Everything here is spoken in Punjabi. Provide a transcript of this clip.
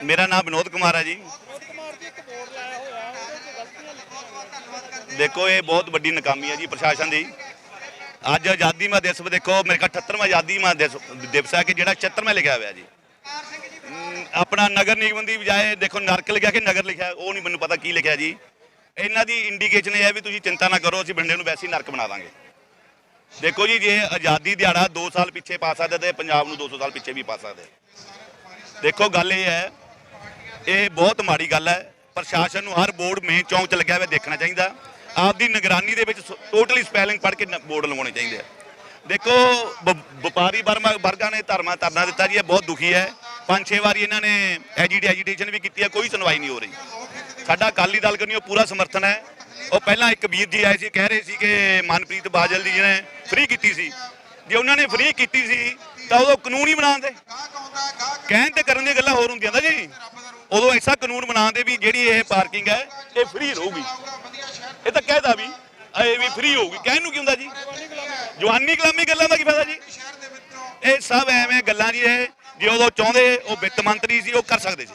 ਮੇਰਾ ਨਾਮ ਵਿਨੋਦ ਕੁਮਾਰ ਹੈ ਜੀ। ਦੇਖੋ, ਇਹ ਬਹੁਤ ਵੱਡੀ ਨਾਕਾਮੀ ਹੈ ਜੀ ਪ੍ਰਸ਼ਾਸਨ ਦੀ। ਅੱਜ ਆਜ਼ਾਦੀ ਮਾ ਦਿਵਸ, ਦੇਖੋ, ਮੇਰੇ ਕੋਲ 78ਵਾਂ ਆਜ਼ਾਦੀ ਮਾ ਦਿਵਸ ਹੈ ਕਿ ਜਿਹੜਾ 76ਵਾਂ ਲਿਖਿਆ ਹੋਇਆ ਜੀ। ਆਪਣਾ ਨਗਰ ਨਿਗਮ ਦੀ ਬਜਾਏ, ਦੇਖੋ, ਨਰਕ ਲਿਖਿਆ ਕਿ ਨਗਰ ਲਿਖਿਆ, ਉਹ ਨਹੀਂ ਮੈਨੂੰ ਪਤਾ ਕੀ ਲਿਖਿਆ ਜੀ। ਇਹਨਾਂ ਦੀ ਇੰਡੀਕੇਸ਼ਨ ਇਹ ਹੈ ਵੀ ਤੁਸੀਂ ਚਿੰਤਾ ਨਾ ਕਰੋ, ਅਸੀਂ ਬੰਦੇ ਨੂੰ ਵੈਸੇ ਹੀ ਨਰਕ ਬਣਾ ਦਾਂਗੇ। ਦੇਖੋ ਜੀ, ਜੇ ਆਜ਼ਾਦੀ ਦਿਹਾੜਾ 2 ਸਾਲ ਪਿੱਛੇ ਪਾ ਸਕਦੇ ਤੇ ਪੰਜਾਬ ਨੂੰ 200 ਸਾਲ ਪਿੱਛੇ ਵੀ ਪਾ ਸਕਦੇ। ਦੇਖੋ, ਗੱਲ ਇਹ ਹੈ ਇਹ ਬਹੁਤ ਮਾੜੀ ਗੱਲ ਹੈ। ਪ੍ਰਸ਼ਾਸਨ ਨੂੰ ਹਰ ਬੋਰਡ ਮੇਨ ਚੌਂਕ 'ਚ ਲੱਗਿਆ ਹੋਇਆ ਦੇਖਣਾ ਚਾਹੀਦਾ। ਆਪਦੀ ਨਿਗਰਾਨੀ ਦੇ ਵਿੱਚ ਟੋਟਲੀ ਸਪੈਲਿੰਗ ਪੜ੍ਹ ਕੇ ਬੋਰਡ ਲਗਾਉਣੇ ਚਾਹੀਦੇ ਆ। ਦੇਖੋ, ਵ- ਵਪਾਰੀ ਵਰਮਾ ਵਰਗਾਂ ਨੇ ਧਰਮਾ ਧਰਨਾ ਦਿੱਤਾ ਜੀ, ਇਹ ਬਹੁਤ ਦੁਖੀ ਹੈ। ਪੰਜ ਛੇ ਵਾਰੀ ਇਹਨਾਂ ਨੇ ਐਜੀਟੀ ਐਜੀਟੇਸ਼ਨ ਵੀ ਕੀਤੀ ਹੈ, ਕੋਈ ਸੁਣਵਾਈ ਨਹੀਂ ਹੋ ਰਹੀ। ਸਾਡਾ ਅਕਾਲੀ ਦਲ ਕਰਨੀ ਉਹ ਪੂਰਾ ਸਮਰਥਨ ਹੈ। ਉਹ ਪਹਿਲਾਂ ਇੱਕ ਵੀਰ ਜੀ ਆਏ ਸੀ, ਕਹਿ ਰਹੇ ਸੀ ਕਿ ਮਨਪ੍ਰੀਤ ਬਾਜਲ ਜੀ ਨੇ ਫ੍ਰੀ ਕੀਤੀ ਸੀ। ਜੇ ਉਹਨਾਂ ਨੇ ਫ੍ਰੀ ਕੀਤੀ ਸੀ, ਤਾਂ ਉਹ ਕਾਨੂੰਨ ਹੀ ਬਣਾਉਂਦੇ। ਕਹਿਣ ਤੇ ਕਰਨ ਦੀਆਂ ਗੱਲਾਂ ਹੋਰ ਹੁੰਦੀਆਂ ਨਾ ਜੀ। ਉਦੋਂ ਐਸਾ ਕਾਨੂੰਨ ਬਣਾ ਦੇ ਵੀ ਜਿਹੜੀ ਇਹ ਪਾਰਕਿੰਗ ਹੈ, ਇਹ ਫ੍ਰੀ ਰਹੂਗੀ। ਇਹ ਤਾਂ ਕਹਿਦਾ ਵੀ, ਇਹ ਵੀ ਫ੍ਰੀ ਹੋਊਗੀ। ਕਹਿਣ ਨੂੰ ਕੀ ਹੁੰਦਾ ਜੀ? ਜਵਾਨੀ ਕਲਾਮੀ ਗੱਲਾਂ ਦਾ ਕੀ ਫਾਇਦਾ ਜੀ? ਇਹ ਸਭ ਐਵੇਂ ਗੱਲਾਂ ਜੀ ਇਹ, ਜੇ ਉਦੋਂ ਚਾਹੁੰਦੇ, ਉਹ ਵਿੱਤ ਮੰਤਰੀ ਸੀ, ਉਹ ਕਰ ਸਕਦੇ ਸੀ।